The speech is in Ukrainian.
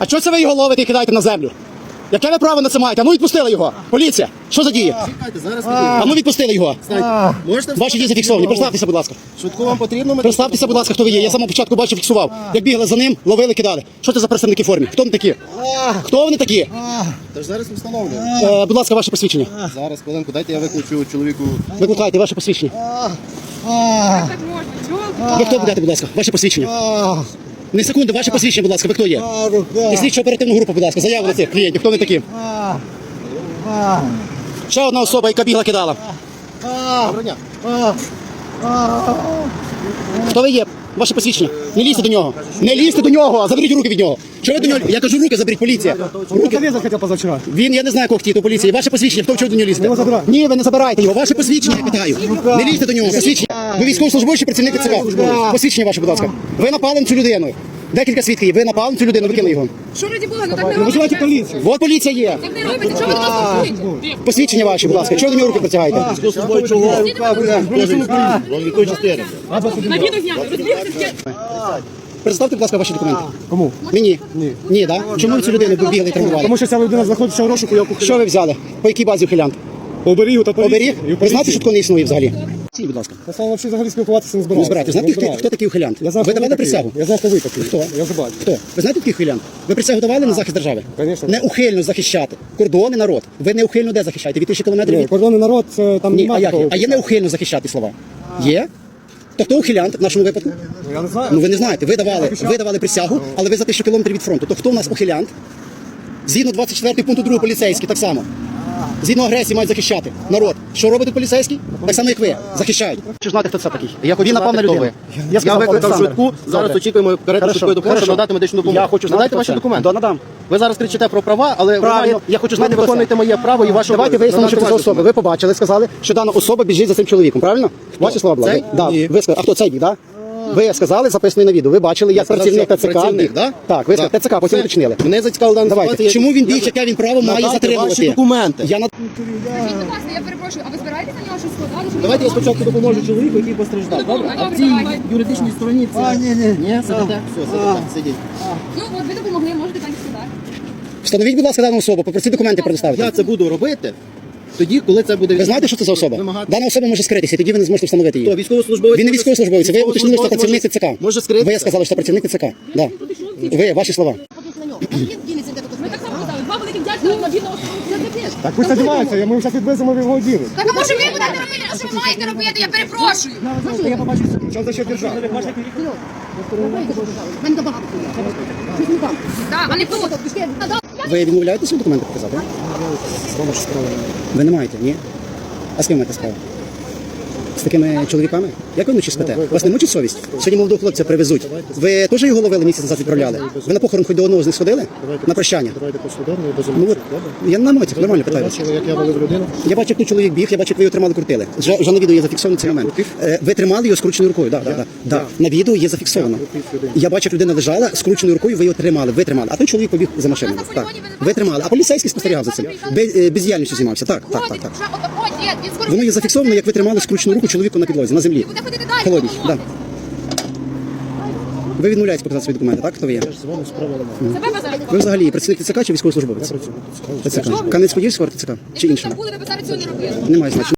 А чого це ви його ловите і кидаєте на землю? Яке ви право на це маєте? А ну відпустили його. Поліція. Що за дії? Чекайте, зараз А ну відпустили його. Знаєте, можете Ваші дії зафіксовані. Представтеся, будь ласка. Швидко вам потрібно? Ми Представтеся, будь ласка, хто ви є. Я з самого початку бачив, фіксував. Як бігли за ним, ловили, кидали. Що це за представники в формі? Хто вони такі? Хто вони такі? Тож зараз встановлюємо. Е, будь ласка, ваше посвідчення. Зараз, хвилинку, дайте я викличу чоловіку. Викликайте ваше посвідчення. Так можна. Чого? Ви хто будете, будь ласка? Ваше посвідчення. Не секунду, ваше посвідчення, будь ласка, ви хто є? І слідчу оперативну групу, будь ласка, заяву на цих клієнтів. Хто вони такі? Ще одна особа, яка бігла кидала. Хто ви є? Ваше посвідчення. Не лізьте до нього. Не лізьте до нього, заберіть руки від нього. Чого ви до нього? Я кажу, руки заберіть, поліція. Руки. Залезать хотел позавчера. Він, я не знаю, кого хотів у поліції. Ваше посвідчення, хто чого до нього лізьте? Ні, ви не забирайте його. Ваше посвідчення, я питаю. Не лізьте до нього. Посвідчення. Ви військовослужбовці, працівники ЦК. Посвідчення ваше, будь ласка. Ви напали на цю людину. Декілька свідків. Ви напали на цю людину, викинули його. Що раді Бога, ну так не Вызывайте робите. полицию. Вот поліція є. Так не робите, чого ви нас робите? Посвідчення ваші, будь ласка. Чого до нього руки протягаєте? На відео зняти. Представте, будь ласка, ваші документи. Кому? Мені? Ні. Ні, так? Чому ви цю людину побігли і травмували? Тому що ця людина знаходиться в розшуку, я Що ви взяли? По якій базі ухилянт? оберіг та Оберіг? Ви знаєте, що такого не існує взагалі? Сій, будь ласка. Я сам взагалі взагалі спілкуватися не Не збирався. збирайте. Знаєте, хто, хто такий ухилянт? Я знаю, Ви хто давали такий. присягу? Я знаю, хто ви такий. Хто? Я вже бачу. Хто? Ви знаєте такий ухилянт? Ви присягу давали на захист держави? Конечно. Неухильно захищати. Кордони, народ. Ви неухильно де захищаєте? Від тисячі кілометрів Ні, від... кордонний народ, це там Ні, а немає як? є? такого. А є неухильно захищати слова? Є? То хто ухилянт в нашому випадку? Ну, Я не знаю. Ну ви не знаєте. Ви давали, ви давали присягу, але ви за тисячу кілометрів від фронту. То хто у нас ухилянт? Згідно 24 пункту 2 поліцейський, так само. Згідно агресії мають захищати народ. Що робить поліцейський? Так само, як ви. Захищають. Чи знати, хто це такий? Я він напав на людину. Я, сказав, викликав швидку, зараз очікуємо карету швидкої допомоги, надати медичну допомогу. Я хочу знати, Надайте ваші документи. Да, надам. Ви зараз кричите про права, але Правильно. Я хочу знати, виконуєте моє право і вашу Давайте вияснимо, що це за особа. Ви побачили, сказали, що дана особа біжить за цим чоловіком, правильно? Ваші слова були? Да. Ви сказали, а хто цей да? Ви сказали, записано на відео. Ви бачили, як сказав, працівник що ТЦК. працівник, да? Так, ви сказали ТЦК, потім Все. уточнили. Мене зацікавила дана Давайте. ситуація. Чому він Я- біг, яке він право має Надайте затримувати? ваші документи. Я на Скажіть, будь ласка, я перепрошую, а ви збираєтесь на нього щось складати? щоб Давайте я спочатку допоможу чоловіку, який постраждав. Добре, Добре? А в цій давайте. юридичній стороні це... ні, ні. Ні, сидите? Все, сидите, сидіть. Ну, от ви допомогли, можете так складати. встановіть, будь ласка, дану особу, попросіть документи предоставити. Я це буду робити тоді, коли це буде... Ви знаєте, що це за особа? Вимагати. Дана особа може скритися, тоді ви не зможете встановити її. Хто, військовослужбовець? Він не військовослужбовець, ви уточнили, що це працівник ТЦК. Може скритися? Ви сказали, що працівник ТЦК. Да. Ви, ваші слова. Ми так само казали, два великих дядька на бідного Так пусть одівається, я- ми зараз відвеземо в його оділи. Так а може ви будете робити, а що ви маєте робити? Я перепрошую. Я побачив, що за що держава. Так, а не тут. Ви відмовляєтеся документи показати? Ви не маєте, ні? А з ким маєте справу? З такими чоловіками? Як ви вночі спите? Вас не мучить совість? Сьогодні молодого хлопця привезуть. Ви теж його ловили місяць назад відправляли? Ви на похорон хоч до одного з них сходили? На прощання? Давайте послідовно і без Ну от, я на мотик, нормально питаю вас. Бачили, як я валив людину? Я бачу, як той чоловік біг, я бачу, як ви його тримали, крутили. Вже, вже на відео є зафіксований цей момент. Е, Ви тримали його скрученою рукою, да, да, да, да. На відео є зафіксовано. Я бачу, як людина лежала скрученою рукою, ви його тримали, ви тримали. А той чоловік побіг за машиною. Так, ви тримали. А поліцейський спостерігав за цим. Без, е, бездіяльністю займався. Так, так, так, так. Воно є зафіксовано, як ви тримали скручену руку чоловіку на підлозі, на землі. Буде ходити далі. Холодній, так. Ви відмовляєтесь показати свої документи, так? Хто ви є? З вами справа немає. Себе базар. Ви взагалі працівник ТЦК чи військовослужбовець? ТЦК. Канець Подільського ТЦК? Чи інше? Якщо буде, ви б зараз цього не робили. Немає значення.